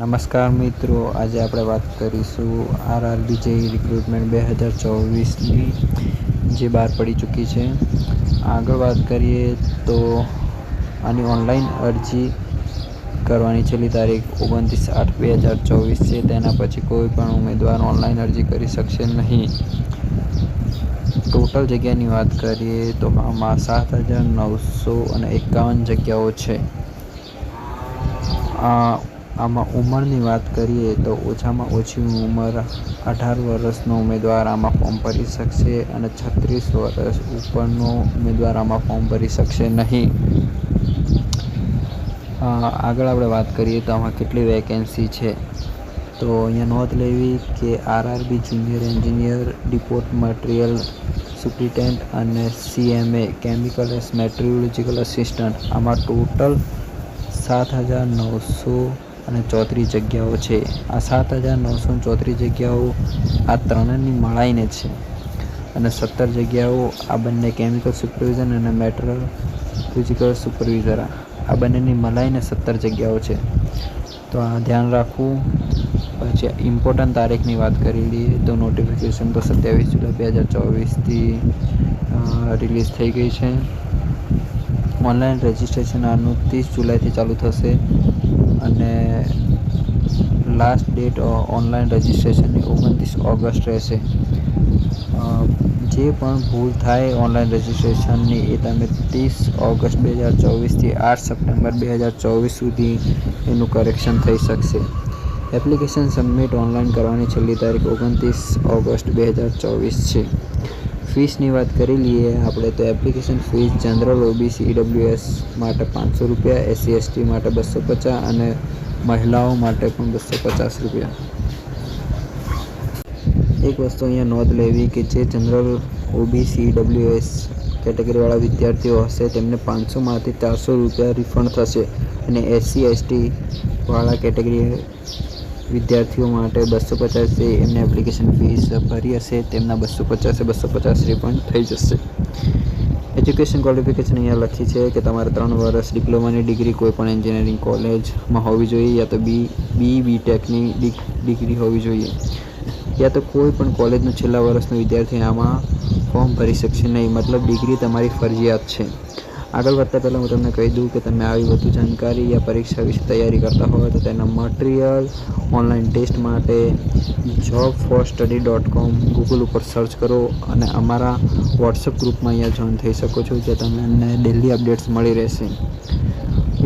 નમસ્કાર મિત્રો, આજે આપણે વાત કરીશું આરઆરબી જે રિક્રુટમેન્ટ બે હજાર ચોવીસની જે બહાર પડી ચૂકી છે. આગળ વાત કરીએ તો આની ઓનલાઈન અરજી કરવાની છેલ્લી તારીખ ઓગણત્રીસ આઠ બે હજાર ચોવીસ છે. તેના પછી કોઈ પણ ઉમેદવાર ઓનલાઈન અરજી કરી શકશે નહીં. ટોટલ જગ્યાની વાત કરીએ તો આમાં સાત હજાર નવસો અને એકાવન જગ્યાઓ છે. આ આમાં ઉંમરની વાત કરીએ તો ઓછામાં ઓછી ઉંમર અઢાર વર્ષનો ઉમેદવાર આમાં ફોર્મ ભરી શકશે અને છત્રીસ વર્ષ ઉપરનો ઉમેદવાર આમાં ફોર્મ ભરી શકશે નહીં. આગળ આપણે વાત કરીએ તો આમાં કેટલી વેકેન્સી છે. તો અહીંયા નોંધ લેવી કે RRB junior engineer depot material superintendent અને સીએમએ કેમિકલ એસ મેટ્રિયોલોજીકલ અસિસ્ટન્ટ આમાં ટોટલ સાત હજાર નવસો અને ચોત્રીસ જગ્યાઓ છે. આ સાત હજાર નવસો ચોત્રીસ જગ્યાઓ આ ત્રણની મળાઈને છે. અને સત્તર જગ્યાઓ આ બંને કેમિકલ સુપરવિઝન અને મેટરલ ફિઝિકલ સુપરવિઝર આ. બંનેની મળાઈને સત્તર જગ્યાઓ છે. તો આ ધ્યાન રાખવું. પછી ઇમ્પોર્ટન્ટ તારીખની વાત કરી લઈએ તો નોટિફિકેશન તો સત્યાવીસ જુલાઈ બે હજાર ચોવીસથી રિલીઝ થઈ ગઈ છે. ઓનલાઈન રજિસ્ટ્રેશન આનું ત્રીસ જુલાઈથી ચાલુ થશે. અને લાસ્ટ ડેટ ઓનલાઈન રજિસ્ટ્રેશનની ઓગણત્રીસ ઓગસ્ટ રહેશે. જે પણ ભૂલ થાય ઓનલાઈન રજિસ્ટ્રેશનની એ તમે ત્રીસ ઓગસ્ટ બે હજાર ચોવીસથી આઠ સપ્ટેમ્બર બે હજાર ચોવીસ સુધી એનું કરેક્શન થઈ શકશે. એપ્લિકેશન સબમિટ ઓનલાઈન કરવાની છેલ્લી તારીખ ઓગણત્રીસ ઓગસ્ટ બે હજાર ચોવીસ છે. ફીસની વાત કરી લઈએ, આપણે તો application fees general OBC EWS માટે પાંચસો રૂપિયા એસસી એસટી માટે બસો પચાસ અને મહિલાઓ માટે પણ બસો પચાસ રૂપિયા. એક વસ્તુ અહીંયા નોંધ લેવી કે જે જનરલ ઓબીસી ઈડબ્લ્યુએસ કેટેગરીવાળા વિદ્યાર્થીઓ હશે, તેમને પાંચસોમાંથી ચારસો રૂપિયા રિફંડ થશે. અને એસસી એસટી વાળા કેટેગરી વિદ્યાર્થીઓ માટે બસો પચાસ એમને એપ્લિકેશન ફીસ ભરી હશે, તેમના બસો પચાસે બસો પચાસ રિફંડ થઈ જશે. એજ્યુકેશન ક્વોલિફિકેશન અહીંયા લખી છે કે તમારે ત્રણ વર્ષ ડિપ્લોમાની ડિગ્રી કોઈ પણ એન્જિનિયરિંગ કોલેજમાં હોવી જોઈએ યા તો બી બી ટેકની ડિગ્રી હોવી જોઈએ. યા તો કોઈ પણ કોલેજનું છેલ્લા વર્ષનો વિદ્યાર્થી આમાં ફોર્મ ભરી શકશે નહીં. મતલબ ડિગ્રી તમારી ફરજિયાત છે. આગળ વધતા પહેલાં હું તમને કહી દઉં કે તમે આવી વધુ જાણકારી યા પરીક્ષા વિશે તૈયારી કરતા હોય તો તેના મટીરિયલ ઓનલાઈન ટેસ્ટ માટે job for study dot com Google ઉપર સર્ચ કરો અને અમારા વોટ્સઅપ ગ્રુપમાં અહીંયા જોઈન થઈ શકો છો જે તમને ડેલી અપડેટ્સ મળી રહેશે.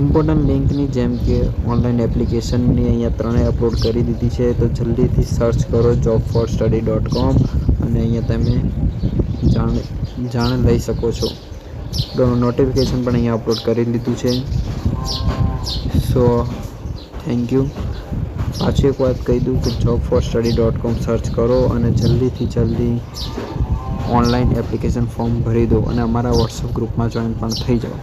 ઇમ્પોર્ટન્ટ લિંકની જેમ કે ઓનલાઈન એપ્લિકેશનની અહીંયા ત્રણેય અપલોડ કરી દીધી છે, તો જલ્દીથી સર્ચ કરો જોબ ફોર સ્ટડી ડોટ કોમ અને અહીંયા તમે જાણ જાણ લઈ શકો છો. નોટિફિકેશન પણ અહીંયા અપલોડ કરી લીધું છે. સો થેન્ક યુ પાછી એક વાત કહી દઉં કે job for study dot com search કરો અને જલ્દીથી જલ્દી ઓનલાઈન એપ્લિકેશન ફોર્મ ભરી દો અને અમારા વોટ્સઅપ ગ્રુપમાં જોઈન પણ થઈ જાઓ.